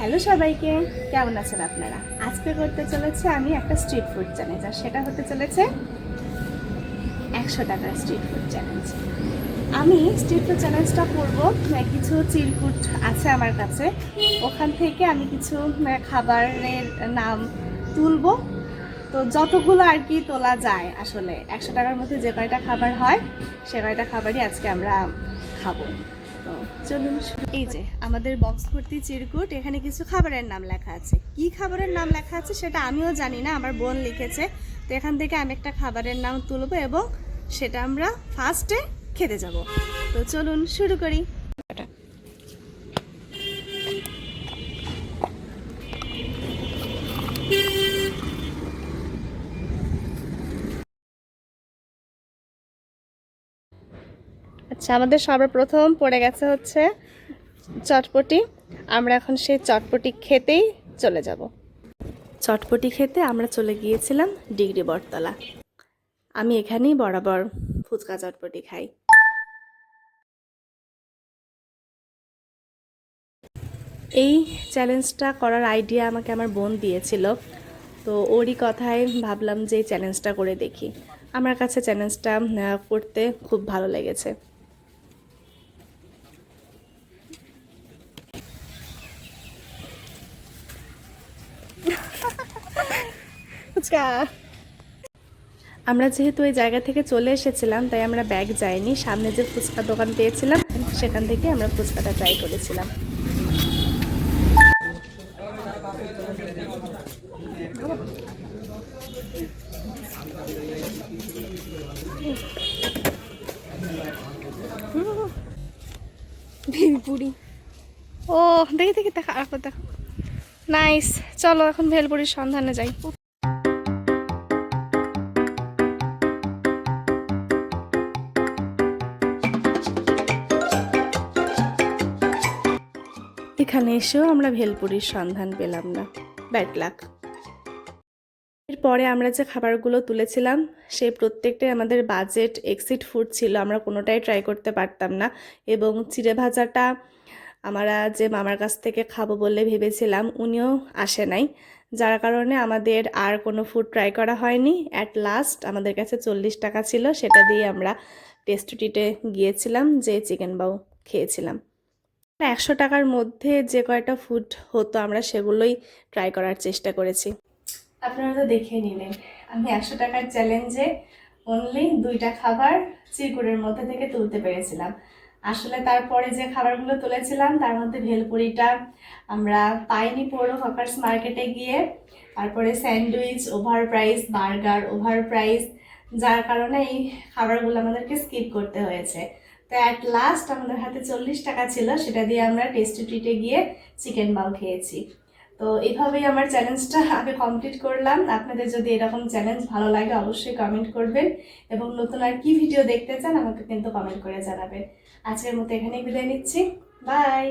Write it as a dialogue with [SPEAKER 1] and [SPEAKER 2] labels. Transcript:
[SPEAKER 1] Hello সবাইকে, কেমন আছেন আপনারা? আজকে করতে চলেছে আমি একটা স্ট্রিট ফুড চ্যালেঞ্জ আর সেটা হতে চলেছে একশো টাকার স্ট্রিট ফুড চ্যালেঞ্জ আমি স্ট্রিট ফুড চ্যালেঞ্জটা করব কিছু চিরকুট আছে আমার কাছে। ওখান থেকে আমি কিছু খাবারের নাম তুলবো। তো যতগুলো আর কি তোলা যায় আসলে, একশো টাকার মধ্যে যে কয়টা খাবার হয়, সে কয়টা খাবারই আজকে আমরা খাব। চলুন এই যে, আমাদের বক্স ভর্তি চিরকুট, এখানে কিছু খাবারের নাম লেখা আছে। কি খাবারের নাম লেখা আছে সেটা আমিও জানি না, আমার বোন লিখেছে। তো এখান থেকে আমি একটা খাবারের নাম তুলব এবং সেটা আমরা ফার্স্টে খেতে যাব। তো চলুন শুরু করি। আচ্ছা আমাদের সর্বপ্রথম পড়ে গেছে হচ্ছে চটপটি। আমরা এখন সেই চটপটি খেতেই চলে যাব। চটপটি খেতে আমরা চলে গিয়েছিলাম ডিগ্রি বটতলা। আমি এখানেই বরাবর ফুচকা চটপটি খাই। এই চ্যালেঞ্জটা করার আইডিয়া আমাকে আমার বোন দিয়েছিল। তো ওরই কথায় ভাবলাম যে এই চ্যালেঞ্জটা করে দেখি। আমার কাছে চ্যালেঞ্জটা করতে খুব ভালো লেগেছে। ফুচকা আমরা যেহেতু ওই জায়গা থেকে চলে এসেছিলাম, তাই আমরা ব্যাগ যাইনি। সামনে যে ফুচকা দোকান পেয়েছিলাম, সেখান থেকে আমরা ফুচকাটা ট্রাই করেছিলাম। ভেলপুরি ও, দেখি দেখি, দেখা দেখো। নাইস চলো, এখন ভেলপুরির সন্ধানে যাই। এখানে এসেও আমরা ভেলপুরির সন্ধান পেলাম না। ব্যাড লাক এরপরে আমরা যে খাবারগুলো তুলেছিলাম সেই প্রত্যেকটাই আমাদের বাজেট এক্সিট ফুড ছিল, আমরা কোনোটাই ট্রাই করতে পারতাম না। এবং চিড়ে ভাজাটা আমরা যে মামার কাছ থেকে খাব বলে ভেবেছিলাম, উনিও আসে নাই। যার কারণে আমাদের আর কোনো ফুড ট্রাই করা হয়নি। অ্যাট লাস্ট আমাদের কাছে চল্লিশ টাকা ছিল, সেটা দিয়ে আমরা টেস্টটিতে গিয়েছিলাম, যে চিকেন বাউ খেয়েছিলাম। একশো টাকার মধ্যে যে কয়টা ফুড হতো আমরা সেগুলোই ট্রাই করার চেষ্টা করেছি। আপনারা তো দেখে নিলেন, আমি একশো টাকার চ্যালেঞ্জে অনলি দুইটা খাবার চিরকুটের মধ্যে থেকে তুলতে পেরেছিলাম। আসলে তারপরে যে খাবারগুলো তুলেছিলাম, তার মধ্যে ভেলপুরিটা আমরা পাইনি পৌর হকার্স মার্কেটে গিয়ে, তারপরে sandwich, over price, burger, over price, যার কারণে এই খাবারগুলো আমাদেরকে স্কিপ করতে হয়েছে। তো অ্যাট লাস্ট আমাদের হাতে চল্লিশ টাকা ছিল, সেটা দিয়ে আমরা টেস্টি ট্রিটে গিয়ে চিকেন বাউ খেয়েছি। তো এইভাবেই আমার চ্যালেঞ্জটা আমি কমপ্লিট করলাম। আপনাদের যদি এরকম চ্যালেঞ্জ ভালো লাগে অবশ্যই কমেন্ট করবেন এবং নতুন আর কি ভিডিও দেখতে চান আমাকে কিন্তু কমেন্ট করে জানাবেন। আজকের মতো এখানেই বিদায় নিচ্ছি। বাই